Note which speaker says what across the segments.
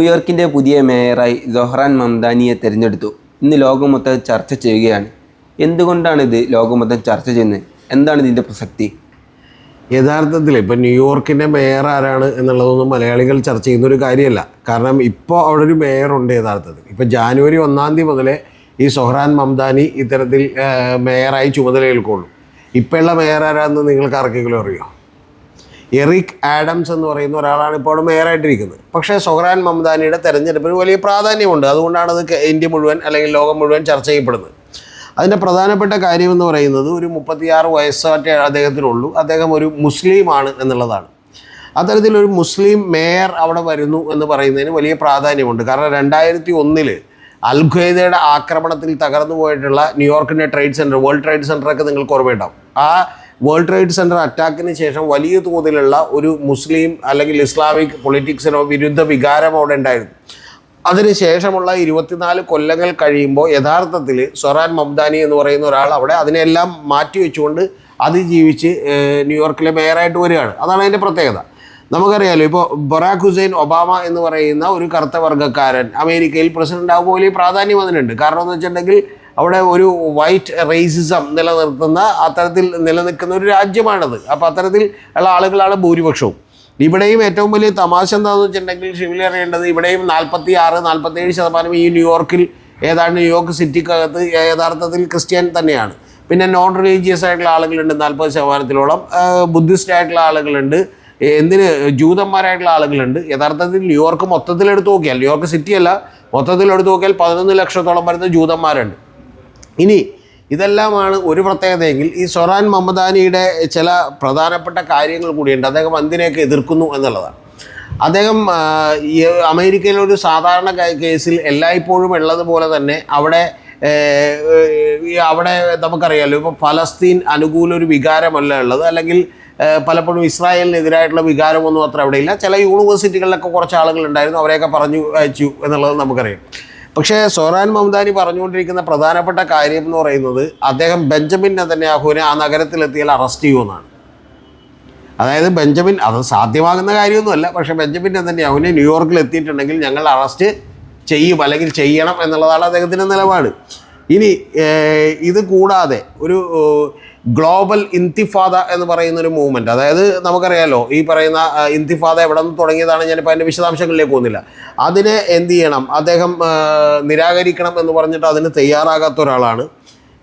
Speaker 1: ന്യൂയോർക്കിന്റെ പുതിയ മേയറായി സൊഹ്റാൻ മംദാനിയെ തിരഞ്ഞെടുത്തു. ഇന്ന് ലോകമൊത്തം ചർച്ച ചെയ്യുകയാണ്. എന്തുകൊണ്ടാണ് ഇത് ലോകമൊത്തം ചർച്ച ചെയ്യുന്നത്? എന്താണ് ഇതിന്റെ പ്രസക്തി?
Speaker 2: യഥാർത്ഥത്തിൽ ഇപ്പം ന്യൂയോർക്കിന്റെ മേയർ ആരാണ് എന്നുള്ളതൊന്നും മലയാളികൾ ചർച്ച ചെയ്യുന്ന ഒരു കാര്യമല്ല. കാരണം ഇപ്പോൾ അവിടെ ഒരു മേയർ ഉണ്ട് യഥാർത്ഥത്തിൽ. ഇപ്പോൾ ജാനുവരി ഒന്നാം തീയതി മുതലേ ഈ സൊഹ്റാൻ മംദാനി ഇത്തരത്തിൽ മേയറായി ചുമതലയേൽക്കുള്ളൂ. ഇപ്പോഴുള്ള മേയർ ആരാന്ന് നിങ്ങൾക്ക് ആർക്കെങ്കിലും അറിയോ? എറിക് ആഡംസ് എന്ന് പറയുന്ന ഒരാളാണ് ഇപ്പോൾ മേയറായിട്ടിരിക്കുന്നത് പക്ഷേ സൊഹ്റാൻ മംദാനിയുടെ തെരഞ്ഞെടുപ്പിന് വലിയ പ്രാധാന്യമുണ്ട്. അതുകൊണ്ടാണ് അത് ഇന്ത്യ മുഴുവൻ അല്ലെങ്കിൽ ലോകം മുഴുവൻ ചർച്ച ചെയ്യപ്പെടുന്നത്. അതിന്റെ പ്രധാനപ്പെട്ട കാര്യം എന്ന് പറയുന്നത് ഒരു മുപ്പത്തിയാറ് വയസ്സാറ്റേ അദ്ദേഹത്തിനുള്ളൂ. അദ്ദേഹം ഒരു മുസ്ലിമാണ് എന്നുള്ളതാണ്. അത്തരത്തിലൊരു മുസ്ലിം മേയർ അവിടെ വരുന്നു എന്ന് പറയുന്നതിന് വലിയ പ്രാധാന്യമുണ്ട്. കാരണം രണ്ടായിരത്തി ഒന്നിൽ അൽഖ്വയ്ദയുടെ ആക്രമണത്തിൽ തകർന്നു പോയിട്ടുള്ള ന്യൂയോർക്കിന്റെ ട്രേഡ് സെന്റർ വേൾഡ് ട്രേഡ് സെന്ററൊക്കെ നിങ്ങൾക്ക് ഓർമ്മയുണ്ടാവും. ആ വേൾഡ് ട്രേഡ് സെന്റർ അറ്റാക്കിന് ശേഷം വലിയ തോതിലുള്ള ഒരു മുസ്ലിം അല്ലെങ്കിൽ ഇസ്ലാമിക് പൊളിറ്റിക്സിനോ വിരുദ്ധ വികാരം അവിടെ ഉണ്ടായിരുന്നു. അതിനുശേഷമുള്ള ഇരുപത്തിനാല് കൊല്ലങ്ങൾ കഴിയുമ്പോൾ യഥാർത്ഥത്തിൽ സൊറാൻ മംദാനി എന്ന് പറയുന്ന ഒരാൾ അവിടെ അതിനെല്ലാം മാറ്റി വെച്ചുകൊണ്ട് അതിജീവിച്ച് ന്യൂയോർക്കിലെ മേയറായിട്ട് വരികയാണ്. അതാണ് അതിന്റെ പ്രത്യേകത. നമുക്കറിയാലോ ഇപ്പോൾ ബൊറാഖ് ഹുസൈൻ ഒബാമ എന്ന് പറയുന്ന ഒരു കറുത്ത വർഗക്കാരൻ അമേരിക്കയിൽ പ്രസിഡന്റ് ആകുമ്പോൾ വലിയ പ്രാധാന്യം അതിനുണ്ട്. കാരണം എന്ന് വെച്ചിട്ടുണ്ടെങ്കിൽ അവിടെ ഒരു വൈറ്റ് റേസിസം നിലനിർത്തുന്ന അത്തരത്തിൽ നിലനിൽക്കുന്ന ഒരു രാജ്യമാണത്. അപ്പോൾ അത്തരത്തിൽ ഉള്ള ആളുകളാണ് ഭൂരിപക്ഷവും. ഇവിടെയും ഏറ്റവും വലിയ തമാശ എന്താണെന്ന് വെച്ചിട്ടുണ്ടെങ്കിൽ ഷിവിൽ അറിയേണ്ടത് ഇവിടെയും നാൽപ്പത്തി ആറ് നാൽപ്പത്തി ഏഴ് ശതമാനം ഈ ന്യൂയോർക്കിൽ ഏതാണ്ട് ന്യൂയോർക്ക് സിറ്റിക്കകത്ത് യഥാർത്ഥത്തിൽ ക്രിസ്ത്യൻ തന്നെയാണ്. പിന്നെ നോൺ റിലീജിയസ് ആയിട്ടുള്ള ആളുകളുണ്ട് നാൽപ്പത് ശതമാനത്തിലോളം. ബുദ്ധിസ്റ്റ് ആയിട്ടുള്ള ആളുകളുണ്ട്. എന്തിന്? ജൂതന്മാരായിട്ടുള്ള ആളുകളുണ്ട്. യഥാർത്ഥത്തിൽ ന്യൂയോർക്ക് മൊത്തത്തിൽ എടുത്ത് നോക്കിയാൽ ന്യൂയോർക്ക് സിറ്റി അല്ല മൊത്തത്തിൽ എടുത്ത് നോക്കിയാൽ പതിനൊന്ന് ലക്ഷത്തോളം വരുന്ന ജൂതന്മാരുണ്ട്. ഇനി ഇതെല്ലാമാണ് ഒരു പ്രത്യേകതയെങ്കിൽ ഈ സൊറാൻ മമദാനിയുടെ ചില പ്രധാനപ്പെട്ട കാര്യങ്ങൾ കൂടിയുണ്ട്. അദ്ദേഹം എന്തിനെയൊക്കെ എതിർക്കുന്നു എന്നുള്ളതാണ്. അദ്ദേഹം അമേരിക്കയിലെ ഒരു സാധാരണ കേസിൽ എല്ലായ്പ്പോഴും ഉള്ളതുപോലെ തന്നെ അവിടെ അവിടെ നമുക്കറിയാമല്ലോ ഇപ്പോൾ ഫലസ്തീൻ അനുകൂല ഒരു വികാരമല്ല ഉള്ളത്. അല്ലെങ്കിൽ പലപ്പോഴും ഇസ്രായേലിനെതിരായിട്ടുള്ള വികാരമൊന്നും അത്ര അവിടെ ഇല്ല. ചില യൂണിവേഴ്സിറ്റികളിലൊക്കെ കുറച്ച് ആളുകൾ ഉണ്ടായിരുന്നു. അവരെയൊക്കെ പറഞ്ഞു അയച്ചു എന്നുള്ളത് നമുക്കറിയാം. പക്ഷേ സോറാൻ മംദാനി പറഞ്ഞുകൊണ്ടിരിക്കുന്ന പ്രധാനപ്പെട്ട കാര്യം എന്ന് പറയുന്നത് അദ്ദേഹം ബെഞ്ചമിൻ നെതന്യാഹുവിനെ ആ നഗരത്തിലെത്തിയാൽ അറസ്റ്റ് ചെയ്യുമെന്നാണ് അതായത് ബെഞ്ചമിൻ അത് സാധ്യമാകുന്ന കാര്യമൊന്നുമല്ല. പക്ഷേ ബെഞ്ചമിൻ നെതന്യാഹുവിനെ ന്യൂയോർക്കിൽ എത്തിയിട്ടുണ്ടെങ്കിൽ ഞങ്ങൾ അറസ്റ്റ് ചെയ്യും അല്ലെങ്കിൽ ചെയ്യണം എന്നുള്ളതാണ് അദ്ദേഹത്തിന്റെ നിലപാട്. ഇനി ഇത് കൂടാതെ ഒരു ഗ്ലോബൽ ഇന്തിഫാദ എന്ന് പറയുന്ന ഒരു മൂവ്മെന്റ് അതായത് നമുക്കറിയാലോ ഈ പറയുന്ന ഇന്തിഫാദ എവിടെ നിന്ന് തുടങ്ങിയതാണ് ഞാനിപ്പോൾ അതിന്റെ വിശദാംശങ്ങളിലേക്ക് പോകുന്നില്ല. അതിനെ എന്ത് ചെയ്യണം? അദ്ദേഹം നിരാകരിക്കണം എന്ന് പറഞ്ഞിട്ട് അതിന് തയ്യാറാകാത്ത ഒരാളാണ്.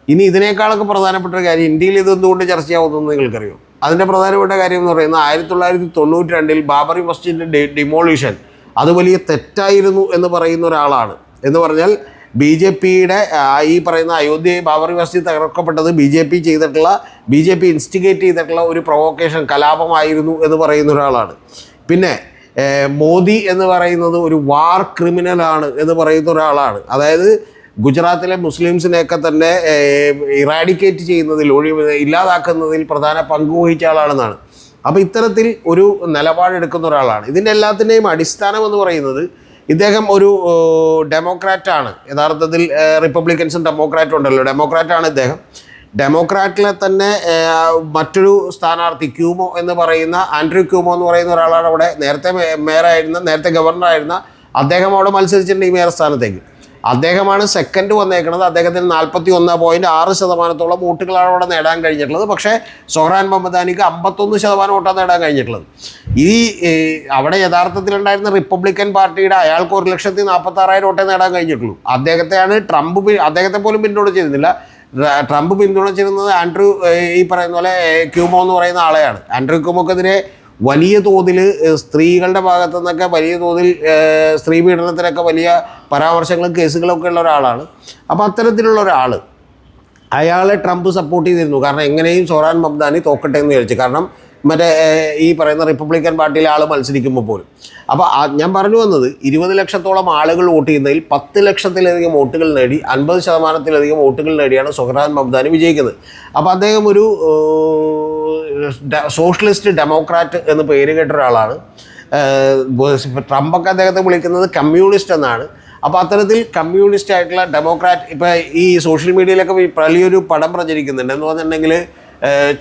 Speaker 2: ഇനി ഇതിനേക്കാളൊക്കെ പ്രധാനപ്പെട്ട ഒരു കാര്യം ഇന്ത്യയിൽ ഇത് എന്തുകൊണ്ട് ചെയ്യാവുന്നതെന്ന് നിങ്ങൾക്കറിയോ? അതിന്റെ പ്രധാനപ്പെട്ട കാര്യം എന്ന് പറയുന്നത് ആയിരത്തി തൊള്ളായിരത്തി തൊണ്ണൂറ്റി രണ്ടിൽ ബാബറി മസ്ജിദിന്റെ ഡിമോളിഷൻ അത് വലിയ തെറ്റായിരുന്നു എന്ന് പറയുന്ന ഒരാളാണ്. എന്ന് പറഞ്ഞാൽ ബി ജെ പിയുടെ ഈ പറയുന്ന അയോധ്യ ബാബറി മസ്ജിദ് തകർക്കപ്പെട്ടത് ബി ജെ പി ചെയ്തിട്ടുള്ള ബി ജെ പി ഇൻസ്റ്റിഗേറ്റ് ചെയ്തിട്ടുള്ള ഒരു പ്രൊവോക്കേഷൻ കലാപമായിരുന്നു എന്ന് പറയുന്ന ഒരാളാണ്. പിന്നെ മോദി എന്ന് പറയുന്നത് ഒരു വാർ ക്രിമിനലാണ് എന്ന് പറയുന്ന ഒരാളാണ്. അതായത് ഗുജറാത്തിലെ മുസ്ലിംസിനെയൊക്കെ തന്നെ ഇറാഡിക്കേറ്റ് ചെയ്യുന്നതിൽ ഒഴി ഇല്ലാതാക്കുന്നതിൽ പ്രധാന പങ്ക് വഹിച്ച ആളാണെന്നാണ്. അപ്പോൾ ഇത്തരത്തിൽ ഒരു നിലപാടെടുക്കുന്ന ഒരാളാണ്. ഇതിന്റെ എല്ലാത്തിന്റെയും അടിസ്ഥാനം എന്ന് പറയുന്നത് ഇദ്ദേഹം ഒരു ഡെമോക്രാറ്റാണ്. യഥാർത്ഥത്തിൽ റിപ്പബ്ലിക്കൻസും ഡെമോക്രാറ്റും ഉണ്ടല്ലോ. ഡെമോക്രാറ്റാണ് ഇദ്ദേഹം. ഡെമോക്രാറ്റിലെ തന്നെ മറ്റൊരു സ്ഥാനാർത്ഥി ക്യൂമോ എന്ന് പറയുന്ന ആൻഡ്രൂ ക്യൂമോ എന്ന് പറയുന്ന ഒരാളാണ് അവിടെ നേരത്തെ മേയറായിരുന്ന നേരത്തെ ഗവർണറായിരുന്ന അദ്ദേഹം അവിടെ മത്സരിച്ചിട്ടുണ്ട് ഈ മേയർ സ്ഥാനത്തേക്ക്. അദ്ദേഹമാണ് സെക്കൻഡ് വന്നേക്കുന്നത്. അദ്ദേഹത്തിന് നാൽപ്പത്തി ഒന്ന് പോയിന്റ് ആറ് ശതമാനത്തോളം വോട്ടുകളാണ് അവിടെ നേടാൻ കഴിഞ്ഞിട്ടുള്ളത്. പക്ഷേ സൊഹ്റാൻ മമദാനിക്ക് അമ്പത്തൊന്ന് ശതമാനം വോട്ടാണ് നേടാൻ കഴിഞ്ഞിട്ടുള്ളത്. ഈ അവിടെ യഥാർത്ഥത്തിലുണ്ടായിരുന്ന റിപ്പബ്ലിക്കൻ പാർട്ടിയുടെ അയാൾക്ക് ഒരു ലക്ഷത്തി നാൽപ്പത്തി ആറായിരം വോട്ടേ നേടാൻ കഴിഞ്ഞിട്ടുള്ളൂ. അദ്ദേഹത്തെയാണ് ട്രംപ് അദ്ദേഹത്തെ പോലും പിന്തുണച്ചിരുന്നില്ല ട്രംപ് പിന്തുണച്ചിരുന്നത് ആൻഡ്രൂ ഈ പറയുന്ന പോലെ ക്യൂമോ എന്ന് പറയുന്ന ആളെയാണ്. ആൻഡ്രൂ ക്യൂമോക്കെതിരെ വലിയ തോതിൽ സ്ത്രീകളുടെ ഭാഗത്തു നിന്നൊക്കെ വലിയ തോതിൽ സ്ത്രീ പീഡനത്തിനൊക്കെ വലിയ പരാമർശങ്ങളും കേസുകളൊക്കെ ഉള്ള ഒരാളാണ്. അപ്പോൾ അത്തരത്തിലുള്ള ഒരാൾ അയാളെ ട്രംപ് സപ്പോർട്ട് ചെയ്തിരുന്നു. കാരണം എങ്ങനെയും സോറാൻ മബ്ദാനി തോക്കട്ടെ എന്ന് വിചാരിച്ചു. കാരണം മറ്റേ ഈ പറയുന്ന റിപ്പബ്ലിക്കൻ പാർട്ടിയിലെ ആൾ മത്സരിക്കുമ്പോൾ പോലും. അപ്പോൾ ഞാൻ പറഞ്ഞു വന്നത് ഇരുപത് ലക്ഷത്തോളം ആളുകൾ വോട്ട് ചെയ്യുന്നതിൽ പത്ത് ലക്ഷത്തിലധികം വോട്ടുകൾ നേടി അൻപത് ശതമാനത്തിലധികം വോട്ടുകൾ നേടിയാണ് സുഹറാൻ മബ്ദാനി വിജയിക്കുന്നത്. അപ്പോൾ അദ്ദേഹം ഒരു സോഷ്യലിസ്റ്റ് ഡെമോക്രാറ്റ് എന്ന് പേര് കേട്ട ഒരാളാണ്. ട്രംപൊക്കെ അദ്ദേഹത്തെ വിളിക്കുന്നത് കമ്മ്യൂണിസ്റ്റ് എന്നാണ്. അപ്പോൾ അത്തരത്തിൽ കമ്മ്യൂണിസ്റ്റ് ആയിട്ടുള്ള ഡെമോക്രാറ്റ് ഇപ്പോൾ ഈ സോഷ്യൽ മീഡിയയിലൊക്കെ വലിയൊരു പടം പ്രചരിക്കുന്നുണ്ട്. എന്ന് പറഞ്ഞിട്ടുണ്ടെങ്കിൽ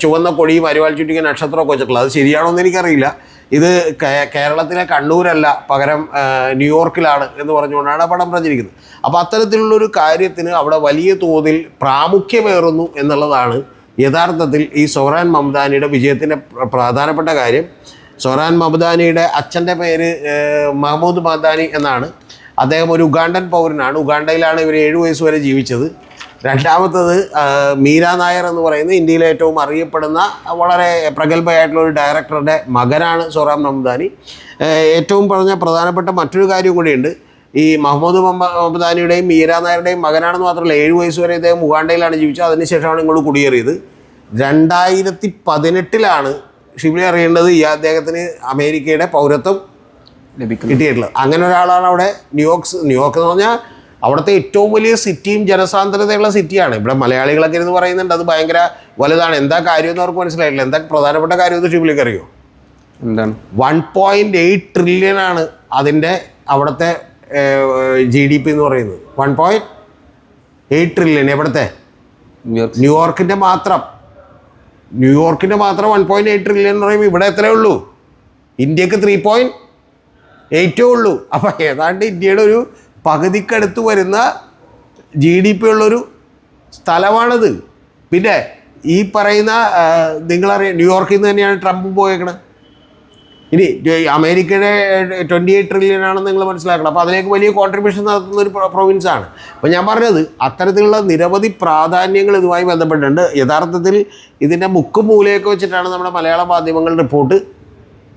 Speaker 2: ചുവന്ന കൊടിയും അരിവാൾ ചുറ്റിക നക്ഷത്രമൊക്കെ വെച്ചിട്ടുള്ളത്. അത് ശരിയാണോ എന്ന് എനിക്കറിയില്ല. ഇത് കേരളത്തിലെ കണ്ണൂരല്ല പകരം ന്യൂയോർക്കിലാണ് എന്ന് പറഞ്ഞുകൊണ്ടാണ് പടം പ്രചരിക്കുന്നത്. അപ്പോൾ അത്തരത്തിലുള്ളൊരു കാര്യത്തിന് അവിടെ വലിയ തോതിൽ പ്രാമുഖ്യമേറുന്നു എന്നുള്ളതാണ് യഥാർത്ഥത്തിൽ ഈ സൊഹ്രാൻ മംദാനിയുടെ വിജയത്തിന്റെ പ്ര- പ്രധാനപ്പെട്ട കാര്യം. സൊഹ്രാൻ മംദാനിയുടെ അച്ഛന്റെ പേര് മഹമ്മൂദ് മദാനി എന്നാണ്. അദ്ദേഹം ഒരു ഉഗാണ്ടൻ പൗരനാണ്. ഉഗാണ്ടയിലാണ് ഇവർ ഏഴു വയസ്സ് വരെ ജീവിച്ചത്. രണ്ടാമത്തത് മീര നായർ എന്ന് പറയുന്ന ഇന്ത്യയിലെ ഏറ്റവും അറിയപ്പെടുന്ന വളരെ പ്രഗത്ഭയായിട്ടുള്ള ഒരു ഡയറക്ടറുടെ മകനാണ് സൊറാം മംദാനി ഏറ്റവും പറഞ്ഞ പ്രധാനപ്പെട്ട മറ്റൊരു കാര്യം കൂടിയുണ്ട്. ഈ മുഹമ്മദ് മമദാനിയുടെയും മീര നായരുടെയും മകനാണെന്ന് മാത്രമല്ല ഏഴ് വയസ്സ് വരെ ഇദ്ദേഹം ഉഗാണ്ടയിലാണ് ജീവിച്ചത്. അതിനുശേഷമാണ് ഇങ്ങോട്ട് കുടിയേറിയത്. രണ്ടായിരത്തി പതിനെട്ടിലാണ് ഷിബിലി അറിയേണ്ടത് ഈ അദ്ദേഹത്തിന് അമേരിക്കയുടെ പൗരത്വം കിട്ടിയിട്ടുള്ളത്. അങ്ങനെ ഒരാളാണ് അവിടെ ന്യൂയോർക്ക് ന്യൂയോർക്ക് എന്ന് പറഞ്ഞാൽ അവിടുത്തെ ഏറ്റവും വലിയ സിറ്റിയും ജനസാന്ദ്രതയുള്ള സിറ്റിയാണ്. ഇവിടെ മലയാളികളൊക്കെ ഇരുന്ന് പറയുന്നുണ്ട് അത് ഭയങ്കര വലുതാണ്. എന്താ കാര്യം എന്ന് അവർക്ക് മനസ്സിലായിട്ടില്ല. എന്താ പ്രധാനപ്പെട്ട കാര്യം എന്ന് ഷിബിലേക്ക് അറിയോ?
Speaker 1: എന്താണ്?
Speaker 2: വൺ പോയിന്റ് എയ്റ്റ് ട്രില്യൺ ആണ് അതിന്റെ അവിടുത്തെ ജി ഡി പി എന്ന് പറയുന്നത്. വൺ പോയിന്റ് എയ്റ്റ് ട്രില്യൺ എവിടുത്തെ?
Speaker 1: New York.
Speaker 2: ന്യൂയോർക്കിന്റെ മാത്രം. ന്യൂയോർക്കിന്റെ മാത്രം വൺ പോയിന്റ് എയ്റ്റ് ട്രില്യൺ എന്ന് പറയുമ്പോൾ ഇവിടെ എത്രയേ ഉള്ളൂ? ഇന്ത്യയ്ക്ക് ത്രീ പോയിന്റ് എയ്റ്റേ ഉള്ളൂ. അപ്പോൾ ഏതാണ്ട് ഇന്ത്യയുടെ ഒരു പകുതിക്കടുത്ത് വരുന്ന ജി ഡി പി ഉള്ളൊരു സ്ഥലമാണത്. പിന്നെ ഈ പറയുന്ന നിങ്ങളറിയാം ന്യൂയോർക്കിൽ നിന്ന് തന്നെയാണ് ട്രംപ് പോയേക്കണത് ഇനി അമേരിക്കയുടെ ട്വന്റി എയ്റ്റ് ട്രില്യൺ ആണെന്ന് നിങ്ങൾ മനസ്സിലാക്കണം. അപ്പോൾ അതിലേക്ക് വലിയ കോൺട്രിബ്യൂഷൻ നടത്തുന്ന ഒരു പ്രൊവിൻസ് ആണ്. അപ്പോൾ ഞാൻ പറഞ്ഞത് അത്തരത്തിലുള്ള നിരവധി പ്രാധാന്യങ്ങൾ ഇതുമായി ബന്ധപ്പെട്ടിട്ടുണ്ട്. യഥാർത്ഥത്തിൽ ഇതിന്റെ മുക്കും മൂലയൊക്കെ വെച്ചിട്ടാണ് നമ്മുടെ മലയാള മാധ്യമങ്ങൾ റിപ്പോർട്ട്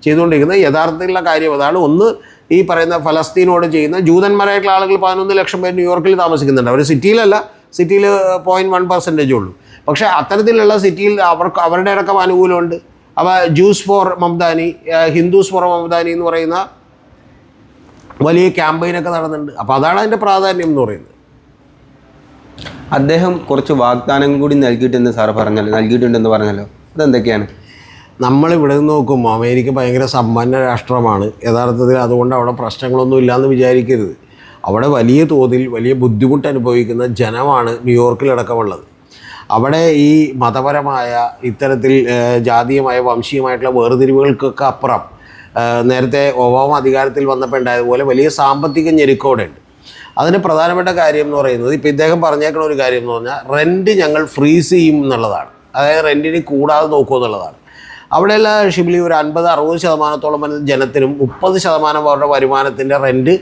Speaker 2: ചെയ്തുകൊണ്ടിരിക്കുന്നത്. യഥാർത്ഥത്തിലുള്ള കാര്യം അതാണ്. ഒന്ന് ഈ പറയുന്ന ഫലസ്തീനോട് ചെയ്യുന്ന ജൂതന്മാരായിട്ടുള്ള ആളുകൾ പതിനൊന്ന് ലക്ഷം പേര് ന്യൂയോർക്കിൽ താമസിക്കുന്നുണ്ട്. അവർ സിറ്റിയിലല്ല. സിറ്റിയിൽ പോയിന്റ് വൺ പെർസെന്റേജ് ഉള്ളൂ. പക്ഷേ അത്തരത്തിലുള്ള സിറ്റിയിൽ അവർക്ക് അവരുടെ അടക്കം അനുകൂലമുണ്ട്. അവ Jews for Mamdani Hindus for Mamdani എന്ന് പറയുന്ന വലിയ ക്യാമ്പയിനൊക്കെ നടന്നിട്ടുണ്ട്. അപ്പോൾ അതാണ് അതിന്റെ പ്രാധാന്യം എന്ന് പറയുന്നത്.
Speaker 1: അദ്ദേഹം കുറച്ച് വാഗ്ദാനം കൂടി നൽകിയിട്ടുണ്ട് സാറ് പറഞ്ഞല്ലോ. നൽകിയിട്ടുണ്ടെന്ന് പറഞ്ഞല്ലോ. അതെന്തൊക്കെയാണ്?
Speaker 2: നമ്മൾ ഇവിടെ നിന്ന് നോക്കുമ്പോൾ അമേരിക്ക ഭയങ്കര സമ്പന്ന രാഷ്ട്രമാണ്. യഥാർത്ഥത്തിൽ അതുകൊണ്ട് അവിടെ പ്രശ്നങ്ങളൊന്നും ഇല്ലയെന്ന് വിചാരിക്കരുത്. അവിടെ വലിയ തോതിൽ വലിയ ബുദ്ധിമുട്ട് അനുഭവിക്കുന്ന ജനമാണ് ന്യൂയോർക്കിലടക്കമുള്ളത്. അവിടെ ഈ മതപരമായ ഇത്തരത്തിൽ ജാതീയമായ വംശീയമായിട്ടുള്ള വേർതിരിവുകൾക്കൊക്കെ അപ്പുറം നേരത്തെ ഒബാമ അധികാരത്തിൽ വന്നപ്പോൾ ഉണ്ടായതുപോലെ വലിയ സാമ്പത്തിക ഞെരുക്കോടെ ഉണ്ട്. അതിന് പ്രധാനപ്പെട്ട കാര്യം എന്ന് പറയുന്നത് ഇപ്പോൾ ഇദ്ദേഹം പറഞ്ഞേക്കുന്ന ഒരു കാര്യം എന്ന് പറഞ്ഞാൽ റെന്റ് ഞങ്ങൾ ഫ്രീസ് ചെയ്യും എന്നുള്ളതാണ്. അതായത് റെന്റിന് കൂടാതെ നോക്കുക എന്നുള്ളതാണ്. അവിടെയുള്ള ഷിബിലി ഒരു അൻപത് അറുപത് ശതമാനത്തോളം വരുന്ന ജനത്തിനും മുപ്പത് ശതമാനം അവരുടെ വരുമാനത്തിന്റെ റെന്റ്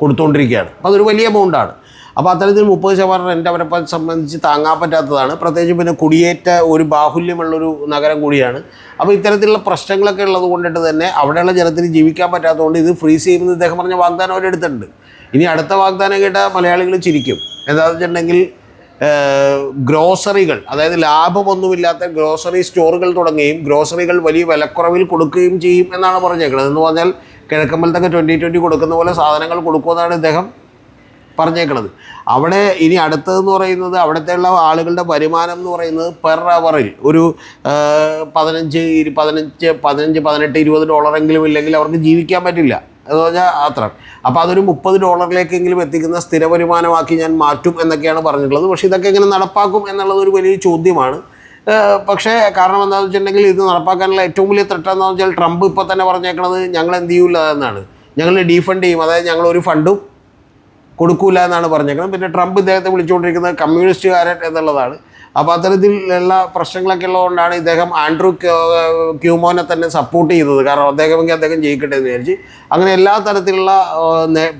Speaker 2: കൊടുത്തുകൊണ്ടിരിക്കുകയാണ്. അപ്പോൾ അതൊരു വലിയ എമൗണ്ടാണ് അപ്പോൾ അത്തരത്തിൽ മുപ്പത് ശതമാനം റെന്റ് അവരെ സംബന്ധിച്ച് താങ്ങാൻ പറ്റാത്തതാണ്. പ്രത്യേകിച്ച് പിന്നെ കുടിയേറ്റ ഒരു ബാഹുല്യമുള്ളൊരു നഗരം കൂടിയാണ്. അപ്പോൾ ഇത്തരത്തിലുള്ള പ്രശ്നങ്ങളൊക്കെ ഉള്ളത് കൊണ്ടിട്ട് തന്നെ അവിടെയുള്ള ജനത്തിന് ജീവിക്കാൻ പറ്റാത്തതുകൊണ്ട് ഇത് ഫ്രീസ് ചെയ്യുമെന്ന് ഇദ്ദേഹം പറഞ്ഞ വാഗ്ദാനം അവരെടുത്തിട്ടുണ്ട്. ഇനി അടുത്ത വാഗ്ദാനം കേട്ടാൽ മലയാളികൾ ചിരിക്കും. എന്താണെന്ന് വെച്ചിട്ടുണ്ടെങ്കിൽ ഗ്രോസറികൾ അതായത് ലാഭമൊന്നുമില്ലാത്ത ഗ്രോസറി സ്റ്റോറുകൾ തുടങ്ങുകയും ഗ്രോസറികൾ വലിയ വിലക്കുറവിൽ കൊടുക്കുകയും ചെയ്യും എന്നാണ് പറഞ്ഞേക്കുന്നത് എന്ന് പറഞ്ഞാൽ കിഴക്കമ്പലത്തൊക്കെ ട്വന്റി ട്വന്റി കൊടുക്കുന്ന പോലെ സാധനങ്ങൾ കൊടുക്കുമെന്നാണ് ഇദ്ദേഹം പറഞ്ഞേക്കണത്. അവിടെ ഇനി അടുത്തതെന്ന് പറയുന്നത് അവിടുത്തെയുള്ള ആളുകളുടെ വരുമാനം എന്ന് പറയുന്നത് പെർ അവറിൽ ഒരു പതിനഞ്ച് പതിനഞ്ച് പതിനഞ്ച് പതിനെട്ട് ഇരുപത് ഡോളറെങ്കിലും ഇല്ലെങ്കിൽ അവർക്ക് ജീവിക്കാൻ പറ്റില്ല. എന്ന് പറഞ്ഞാൽ അത്ര. അപ്പോൾ അതൊരു മുപ്പത് ഡോളറിലേക്കെങ്കിലും എത്തിക്കുന്ന സ്ഥിര വരുമാനമാക്കി ഞാൻ മാറ്റും എന്നൊക്കെയാണ് പറഞ്ഞിട്ടുള്ളത്. പക്ഷേ ഇതൊക്കെ എങ്ങനെ നടപ്പാക്കും എന്നുള്ളത് ഒരു വലിയ ചോദ്യമാണ്. പക്ഷേ കാരണം എന്താണെന്ന് വെച്ചിട്ടുണ്ടെങ്കിൽ ഇത് നടപ്പാക്കാനുള്ള ഏറ്റവും വലിയ ത്രെട്ട് എന്താണെന്ന് വെച്ചാൽ ട്രംപ് ഇപ്പോൾ തന്നെ പറഞ്ഞേക്കണത് ഞങ്ങൾ എന്ത് ചെയ്യൂല എന്നാണ്. ഞങ്ങൾ ഡീഫണ്ട് ചെയ്യും. അതായത് ഞങ്ങൾ ഒരു ഫണ്ടും കൊടുക്കൂല എന്നാണ് പറഞ്ഞേക്കുന്നത്. പിന്നെ ട്രംപ് ഇദ്ദേഹത്തെ വിളിച്ചുകൊണ്ടിരിക്കുന്നത് കമ്മ്യൂണിസ്റ്റുകാരൻ എന്നുള്ളതാണ്. അപ്പോൾ അത്തരത്തിലുള്ള പ്രശ്നങ്ങളൊക്കെ ഉള്ളതുകൊണ്ടാണ് ഇദ്ദേഹം ആൻഡ്രൂ ക്യൂ- ക്യൂമോനെ തന്നെ സപ്പോർട്ട് ചെയ്തത്. കാരണം അദ്ദേഹമെങ്കിൽ അദ്ദേഹം ജയിക്കട്ടെ എന്ന് വിചാരിച്ച് അങ്ങനെ എല്ലാ തരത്തിലുള്ള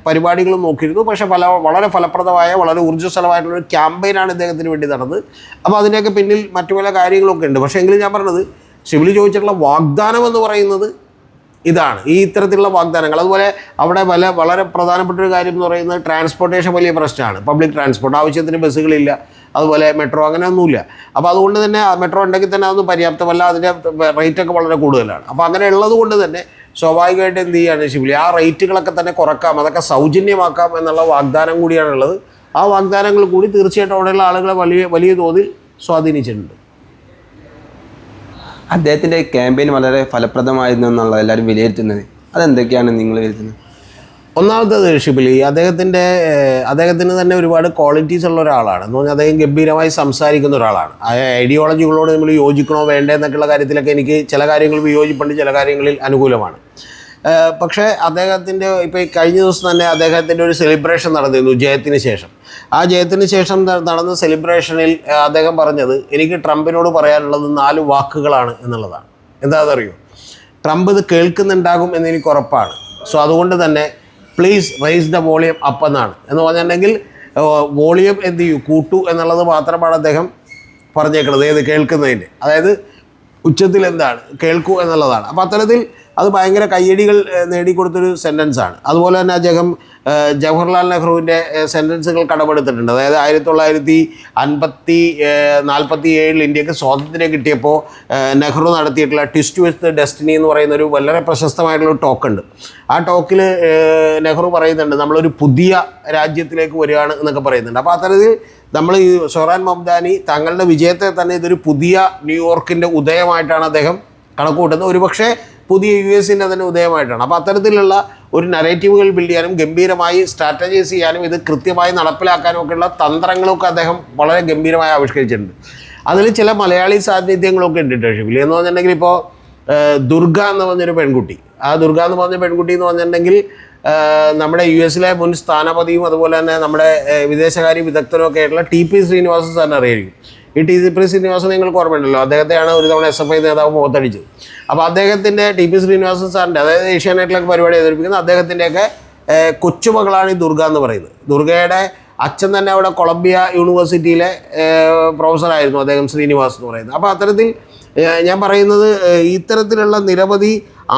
Speaker 2: പരിപാടികളും നോക്കിയിരുന്നു. പക്ഷേ പല വളരെ ഫലപ്രദമായ വളരെ ഊർജസ്വലമായിട്ടുള്ള ഒരു ക്യാമ്പയിനാണ് ഇദ്ദേഹത്തിന് വേണ്ടി നടന്നത്. അപ്പോൾ അതിന്റെയൊക്കെ പിന്നിൽ മറ്റു പല കാര്യങ്ങളൊക്കെ ഉണ്ട്. പക്ഷേ എങ്കിലും ഞാൻ പറഞ്ഞത് സിവിൽ ചോദിച്ചിട്ടുള്ള വാഗ്ദാനം എന്ന് പറയുന്നത് ഇതാണ് ഈ ഇത്തരത്തിലുള്ള വാഗ്ദാനങ്ങൾ. അതുപോലെ അവിടെ വല വളരെ പ്രധാനപ്പെട്ട ഒരു കാര്യം എന്ന് പറയുന്നത് ട്രാൻസ്പോർട്ടേഷൻ വലിയ പ്രശ്നമാണ്. പബ്ലിക് ട്രാൻസ്പോർട്ട് ആവശ്യത്തിന് ബസ്സുകളില്ല. അതുപോലെ മെട്രോ അങ്ങനെ ഒന്നുമില്ല. അപ്പോൾ അതുകൊണ്ട് തന്നെ മെട്രോ ഉണ്ടെങ്കിൽ തന്നെ അതൊന്നും പര്യാപ്തമല്ല. അതിന്റെ റേറ്റൊക്കെ വളരെ കൂടുതലാണ്. അപ്പോൾ അങ്ങനെ ഉള്ളത് കൊണ്ട് തന്നെ സ്വാഭാവികമായിട്ട് എന്ത് ചെയ്യുകയാണ് ശിവലി? ആ റേറ്റുകളൊക്കെ തന്നെ കുറക്കാം. അതൊക്കെ സൗജന്യമാക്കാം എന്നുള്ള വാഗ്ദാനം കൂടിയാണുള്ളത്. ആ വാഗ്ദാനങ്ങൾ കൂടി തീർച്ചയായിട്ടും അവിടെയുള്ള ആളുകളെ വലിയ വലിയ തോതിൽ സ്വാധീനിച്ചിട്ടുണ്ട്.
Speaker 1: അദ്ദേഹത്തിന്റെ ക്യാമ്പയിൻ വളരെ ഫലപ്രദമായിരുന്നു എന്നുള്ള എല്ലാവരും വിലയിരുത്തുന്നത്. അതെന്തൊക്കെയാണ് നിങ്ങൾ വിലയിരുത്തുന്നത്?
Speaker 2: ഒന്നാമത്തത് ഷിബിലി അദ്ദേഹത്തിന്റെ അദ്ദേഹത്തിന് തന്നെ ഒരുപാട് ക്വാളിറ്റീസ് ഉള്ള ഒരാളാണ്. എന്ന് പറഞ്ഞാൽ അദ്ദേഹം ഗംഭീരമായി സംസാരിക്കുന്ന ഒരാളാണ്. ആ ഐഡിയോളജികളോട് നമ്മൾ യോജിക്കണോ വേണ്ടേ എന്നൊക്കെയുള്ള കാര്യത്തിലൊക്കെ എനിക്ക് ചില കാര്യങ്ങൾ വിയോജിപ്പുണ്ട് ചില കാര്യങ്ങളിൽ അനുകൂലമാണ്. പക്ഷേ അദ്ദേഹത്തിന്റെ ഇപ്പോൾ ഈ കഴിഞ്ഞ ദിവസം തന്നെ അദ്ദേഹത്തിന്റെ ഒരു സെലിബ്രേഷൻ നടന്നിരുന്നു ജയത്തിന് ശേഷം. ആ ജയത്തിന് ശേഷം നടന്ന സെലിബ്രേഷനിൽ അദ്ദേഹം പറഞ്ഞത് എനിക്ക് ട്രംപിനോട് പറയാനുള്ളത് നാല് വാക്കുകളാണ് എന്നുള്ളതാണ്. എന്താണെന്നറിയോ ട്രംപ് ഇത് കേൾക്കുന്നുണ്ടാകും എന്ന് എനിക്ക് ഉറപ്പാണ്. സോ അതുകൊണ്ട് തന്നെ please raise the volume up എന്നാണ്. എന്ന് പറഞ്ഞിട്ടുണ്ടെങ്കിൽ വോളിയം എന്ത് ചെയ്യൂ? കൂട്ടു എന്നുള്ളത് മാത്രമാണ് അദ്ദേഹം പറഞ്ഞേക്കുന്നത് ഏത് കേൾക്കുന്നതിന്റെ. അതായത് ഉച്ചത്തിൽ എന്താണ്? കേൾക്കൂ എന്നുള്ളതാണ്. അപ്പോൾ അത്തരത്തിൽ അത് ഭയങ്കര കയ്യടികൾ നേടിക്കൊടുത്തൊരു സെന്റൻസാണ് അതുപോലെ തന്നെ അദ്ദേഹം ജവഹർലാൽ നെഹ്റുവിന്റെ സെന്റൻസുകൾ കടമെടുത്തിട്ടുണ്ട്. അതായത് ആയിരത്തി തൊള്ളായിരത്തി അൻപത്തി നാൽപ്പത്തി ഏഴിൽ ഇന്ത്യയ്ക്ക് സ്വാതന്ത്ര്യം കിട്ടിയപ്പോൾ നെഹ്റു നടത്തിയിട്ടുള്ള ട്വിസ്റ്റ് വിത്ത് ഡെസ്റ്റിനി എന്ന് പറയുന്ന ഒരു വളരെ പ്രശസ്തമായിട്ടുള്ള ടോക്ക് ഉണ്ട്. ആ ടോക്കിൽ നെഹ്റു പറയുന്നുണ്ട് നമ്മളൊരു പുതിയ രാജ്യത്തിലേക്ക് വരികയാണ് എന്നൊക്കെ പറയുന്നുണ്ട്. അപ്പോൾ അത്തരത്തിൽ നമ്മൾ ഈ സൊറാൻ മംദാനി തങ്ങളുടെ വിജയത്തെ തന്നെ ഇതൊരു പുതിയ ന്യൂയോർക്കിന്റെ ഉദയമായിട്ടാണ് അദ്ദേഹം കണക്ക് കൂട്ടുന്നത് ഒരുപക്ഷെ പുതിയ യു എസിന്റെ തന്നെ ഉദയമായിട്ടാണ്. അപ്പോൾ അത്തരത്തിലുള്ള ഒരു നരേറ്റീവുകൾ ബിൽഡ് ചെയ്യാനും ഗംഭീരമായി സ്ട്രാറ്റജൈസ് ചെയ്യാനും ഇത് കൃത്യമായി നടപ്പിലാക്കാനും ഒക്കെയുള്ള തന്ത്രങ്ങളൊക്കെ അദ്ദേഹം വളരെ ഗംഭീരമായി ആവിഷ്കരിച്ചിട്ടുണ്ട്. അതിൽ ചില മലയാളി സാന്നിധ്യങ്ങളൊക്കെ ഉണ്ട് ഷിബിലി എന്ന് പറഞ്ഞിട്ടുണ്ടെങ്കിൽ ഇപ്പോൾ ദുർഗ എന്ന് പറഞ്ഞൊരു പെൺകുട്ടി. ആ ദുർഗ എന്ന് പറഞ്ഞ പെൺകുട്ടി എന്ന് പറഞ്ഞിട്ടുണ്ടെങ്കിൽ നമ്മുടെ യു എസിലെ മുൻ സ്ഥാനപതിയും അതുപോലെ തന്നെ നമ്മുടെ വിദേശകാര്യ വിദഗ്ധരും ഒക്കെ ആയിട്ടുള്ള ടി പി ശ്രീനിവാസൻ സാറിന് അറിയായിരിക്കും. ഈ ടി സി പി ശ്രീനിവാസൻ നിങ്ങൾക്ക് ഓർമ്മയുണ്ടല്ലോ. അദ്ദേഹത്തെയാണ് ഒരു തവണ എസ് എഫ് ഐ നേതാവ് മുഖത്തടിച്ചത്. അപ്പോൾ അദ്ദേഹത്തിന്റെ ടി പി ശ്രീനിവാസൻ സാറിന്റെ അതായത് ഏഷ്യാനെറ്റിലൊക്കെ പരിപാടി അവതരിപ്പിക്കുന്ന അദ്ദേഹത്തിന്റെയൊക്കെ കൊച്ചുമകളാണ് ഈ ദുർഗ എന്ന് പറയുന്നത്. ദുർഗയുടെ അച്ഛൻ തന്നെ അവിടെ കൊളംബിയ യൂണിവേഴ്സിറ്റിയിലെ പ്രൊഫസറായിരുന്നു അദ്ദേഹം ശ്രീനിവാസ് എന്ന് പറയുന്നത്. അപ്പോൾ അത്തരത്തിൽ ഞാൻ പറയുന്നത് ഇത്തരത്തിലുള്ള നിരവധി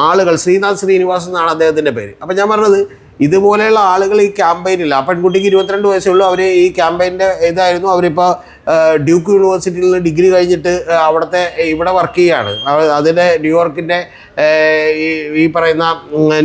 Speaker 2: ആളുകൾ ശ്രീനാഥ് ശ്രീനിവാസ് എന്നാണ് അദ്ദേഹത്തിന്റെ പേര്. അപ്പോൾ ഞാൻ പറഞ്ഞത് ഇതുപോലെയുള്ള ആളുകൾ ഈ ക്യാമ്പയിനില്ല ആ പെൺകുട്ടിക്ക് ഇരുപത്തിരണ്ട് വയസ്സേ ഉള്ളൂ. അവർ ഈ ക്യാമ്പയിന്റെ ഇതായിരുന്നു. അവരിപ്പോൾ ഡ്യൂക്ക് യൂണിവേഴ്സിറ്റിയിൽ നിന്ന് ഡിഗ്രി കഴിഞ്ഞിട്ട് അവിടുത്തെ ഇവിടെ വർക്ക് ചെയ്യുകയാണ് അതിന്റെ ന്യൂയോർക്കിന്റെ ഈ പറയുന്ന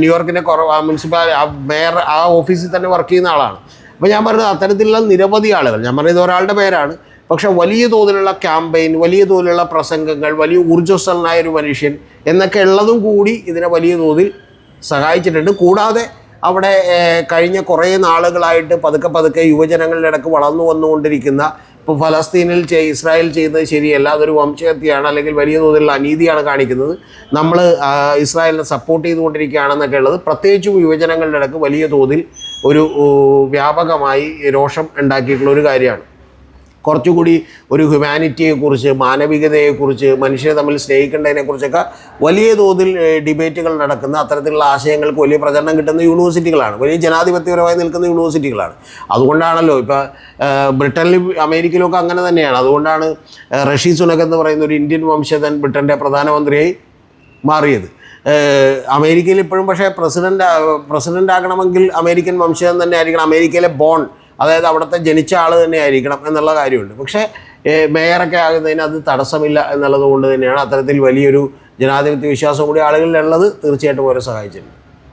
Speaker 2: ന്യൂയോർക്കിന്റെ കുറവ് മുനിസിപ്പാൽ മേയർ ആ ഓഫീസിൽ തന്നെ വർക്ക് ചെയ്യുന്ന ആളാണ്. അപ്പോൾ ഞാൻ പറഞ്ഞത് അത്തരത്തിലുള്ള നിരവധി ആളുകൾ ഞാൻ പറയുന്നത് ഒരാളുടെ പേരാണ്. പക്ഷേ വലിയ തോതിലുള്ള ക്യാമ്പയിൻ വലിയ തോതിലുള്ള പ്രസംഗങ്ങൾ വലിയ ഊർജസ്വലനായ ഒരു മനുഷ്യൻ എന്നൊക്കെ ഉള്ളതും കൂടി ഇതിനെ വലിയ തോതിൽ സഹായിച്ചിട്ടുണ്ട്. കൂടാതെ അവിടെ കഴിഞ്ഞ കുറേ നാളുകളായിട്ട് പതുക്കെ പതുക്കെ യുവജനങ്ങളുടെ ഇടയ്ക്ക് വളർന്നു വന്നുകൊണ്ടിരിക്കുന്ന ഇപ്പോൾ ഫലസ്തീനിൽ ചെയ് ഇസ്രായേൽ ചെയ്യുന്നത് ശരിയല്ല അതൊരു വംശഹത്യയാണ് അല്ലെങ്കിൽ വലിയ തോതിലുള്ള അനീതിയാണ് കാണിക്കുന്നത്. നമ്മൾ ഇസ്രായേലിനെ സപ്പോർട്ട് ചെയ്തുകൊണ്ടിരിക്കുകയാണെന്നൊക്കെ ഉള്ളത്. പ്രത്യേകിച്ചും യുവജനങ്ങളുടെ ഇടയ്ക്ക് വലിയ തോതിൽ ഒരു വ്യാപകമായി രോഷം ഉണ്ടാക്കിയിട്ടുള്ള ഒരു കാര്യമാണ്. കുറച്ചുകൂടി ഒരു ഹ്യൂമാനിറ്റിയെക്കുറിച്ച് മാനവികതയെക്കുറിച്ച് മനുഷ്യരെ തമ്മിൽ സ്നേഹിക്കേണ്ടതിനെക്കുറിച്ചൊക്കെ വലിയ തോതിൽ ഡിബേറ്റുകൾ നടക്കുന്ന അത്തരത്തിലുള്ള ആശയങ്ങൾക്ക് വലിയ പ്രചരണം കിട്ടുന്ന യൂണിവേഴ്സിറ്റികളാണ്. വലിയ ജനാധിപത്യപരമായി നിൽക്കുന്ന യൂണിവേഴ്സിറ്റികളാണ്. അതുകൊണ്ടാണല്ലോ ഇപ്പോൾ ബ്രിട്ടനിലും അമേരിക്കയിലും ഒക്കെ അങ്ങനെ തന്നെയാണ്. അതുകൊണ്ടാണ് റഷീ സുനക് എന്ന് പറയുന്ന ഒരു ഇന്ത്യൻ വംശജൻ ബ്രിട്ടന്റെ പ്രധാനമന്ത്രിയായി മാറിയത്. അമേരിക്കയിൽ ഇപ്പോഴും പക്ഷേ പ്രസിഡന്റ് പ്രസിഡന്റ് ആകണമെങ്കിൽ അമേരിക്കൻ വംശജൻ തന്നെ ആയിരിക്കണം. അമേരിക്കയിലെ ബോൺ അതായത് അവിടുത്തെ ജനിച്ച ആൾ തന്നെ ആയിരിക്കണം എന്നുള്ള കാര്യമുണ്ട്. പക്ഷേ മേയറൊക്കെ ആകുന്നതിന് അത് തടസ്സമില്ല എന്നുള്ളത് കൊണ്ട് തന്നെയാണ് അത്തരത്തിൽ വലിയൊരു ജനാധിപത്യ വിശ്വാസം കൂടി ആളുകളിലുള്ളത് തീർച്ചയായിട്ടും അവരെ സഹായിച്ചിട്ടുണ്ട്.